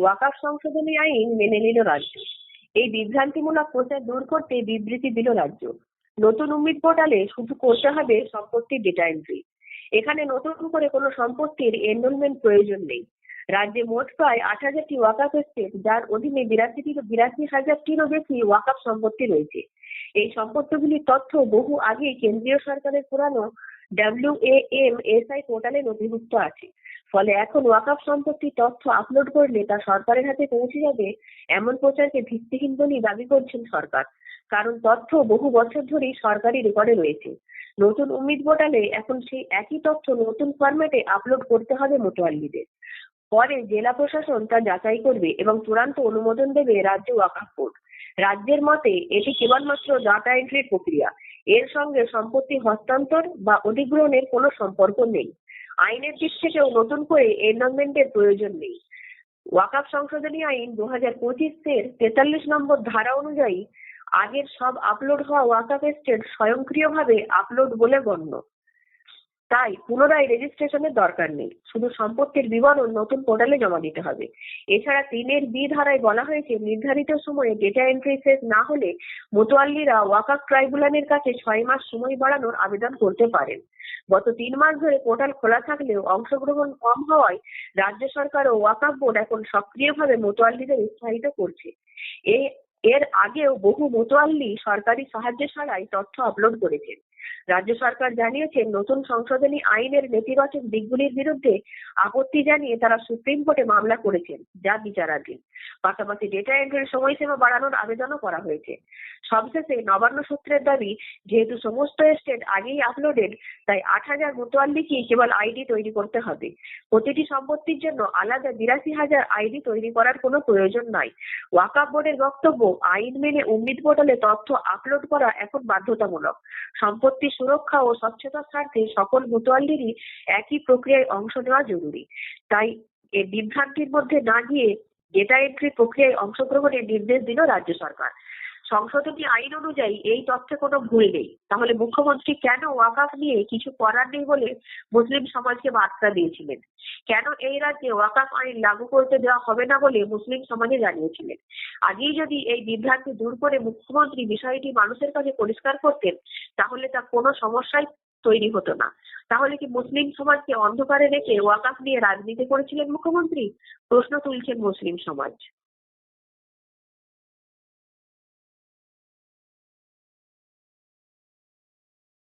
ওয়াকাফ সংশোধনী আইন মেনে নিল রাজ্য। এই বিভ্রান্তিমূলক প্রচার দূর করতে বিবৃতি দিল রাজ্য। নতুন উম্মিদ পোর্টালে শুধু করতে হবে সম্পত্তির ডেটা এন্ট্রি এখানে নতুন করে কোনো সম্পত্তির এনরোলমেন্ট প্রয়োজন নেই। রাজ্যে মোট প্রায় আট হাজারটি ওয়াকাফ এস্টেট যার অধীনে বিরাশিটি বিরাশি হাজারটিরও বেশি ওয়াকাফ সম্পত্তি রয়েছে। এই সম্পত্তিগুলির তথ্য বহু আগে কেন্দ্রীয় সরকারের পুরানো ডাব্লিউ এম এস আই পোর্টালে নথিভুক্ত আছে। ফলে এখন ওয়াকাফ সম্পত্তির তথ্য আপলোড করলে তা সরকারের হাতে পৌঁছে যাবে এমন প্রচারকে ভিত্তিহীন বলেই দাবি করছেন সরকার। কারণ তথ্য বহু বছর ধরেই সরকারি রেকর্ডে রয়েছে। নতুন উম্মিদ পোর্টালে এখন সেই একই তথ্য নতুন ফরম্যাটে আপলোড করতে হবে মোটোয়াল্লিদের। পরে জেলা প্রশাসন তা যাচাই করবে এবং চূড়ান্ত অনুমোদন দেবে রাজ্য ওয়াকাফ বোর্ড। রাজ্যের মতে এটি কেবলমাত্র ডাটা এন্ট্রির প্রক্রিয়া। এর সঙ্গে সম্পত্তি হস্তান্তর বা অধিগ্রহণের কোনো সম্পর্ক নেই। আইনের দিক থেকেও নতুন করে এনমেন্টের প্রয়োজন নেই। ওয়াকাফ সংশোধনী আইন দু হাজার পঁচিশ এর তেতাল্লিশ নম্বর ধারা অনুযায়ী আগের সব আপলোড হওয়া ওয়াকাফ এস্টেট স্বয়ংক্রিয়ভাবে আপলোড বলে গণ্য। তাই পুনরায় রেজিস্ট্রেশনের দরকার নেই। শুধু সম্পত্তির বিবরণ নতুন পোর্টালে জমা দিতে হবে। এছাড়া তিনের বি ধারায় বলা হয়েছে, নির্ধারিত সময়ে ডেটা এন্ট্রি শেষ না হলে মোতোয়াল্লিরা ওয়াকাফ ট্রাইব্যুনালের কাছে ছয় মাস সময় বাড়ানোর আবেদন করতে পারেন। গত তিন মাস ধরে পোর্টাল খোলা থাকলেও অংশগ্রহণ কম হওয়ায় রাজ্য সরকার ও ওয়াকাফ বোর্ড এখন সক্রিয়ভাবে মোতোয়াল্লিদের উৎসাহিত করছে। এর আগেও বহু মোতোয়াল্লি সরকারি সাহায্য ছাড়াই তথ্য আপলোড করেছেন। রাজ্য সরকার জানিয়েছেন নতুন সংশোধনী আইনের নেতিবাচক দিকগুলির বিরুদ্ধে আপত্তি জানিয়ে তারা সুপ্রিম কোর্টে মামলা করেছেন, যা বিচারাধীন। পাশাপাশি ডেটা এন্ট্রির সময়সীমা বাড়ানোর আবেদনও করা হয়েছে। সবশেষে নবান্ন সূত্রের দাবি, যেহেতু সমস্ত এস্টেট আগেই আপলোডেড তাই আট হাজার মোতোয়াল্লিকে কেবল আইডি তৈরি করতে হবে। প্রতিটি সম্পত্তির জন্য আলাদা বিরাশি হাজার আইডি তৈরি করার কোনো প্রয়োজন নাই। ওয়াকাফ বোর্ডের বক্তব্য, আইন মেনে উম্মিদ পোর্টালে তথ্য আপলোড করা এখন বাধ্যতামূলক। সম্পত্তি সুরক্ষা ও স্বচ্ছতার স্বার্থে সকল মোতোয়াল্লিরই একই প্রক্রিয়ায় অংশ নেওয়া জরুরি। তাই এ বিভ্রান্তির মধ্যে না গিয়ে ডেটা এন্ট্রি প্রক্রিয়ায় অংশগ্রহণের নির্দেশ দিল রাজ্য সরকার। সংশোধনী আইন অনুযায়ী এই তথ্যে কোনো ভুল নেই। তাহলে মুখ্যমন্ত্রী কেন ওয়াকাফ নিয়ে কিছু করার নেই বলে মুসলিম সমাজকে বার্তা দিয়েছিলেন? কেন এই রাজ্যে ওয়াকাফ আইন লাগু করতে দেওয়া হবে না বলে মুসলিম সমাজে জানিয়েছিলেন? আগেই যদি এই বিভ্রান্তি দূর করে মুখ্যমন্ত্রী বিষয়টি মানুষের কাছে পরিষ্কার করতেন, তাহলে তা কোনো সমস্যাই তৈরি হতো না। তাহলে কি মুসলিম সমাজকে অন্ধকারে রেখে ওয়াকাফ নিয়ে রাজনীতি করেছিলেন মুখ্যমন্ত্রী? প্রশ্ন তুলছেন মুসলিম সমাজ।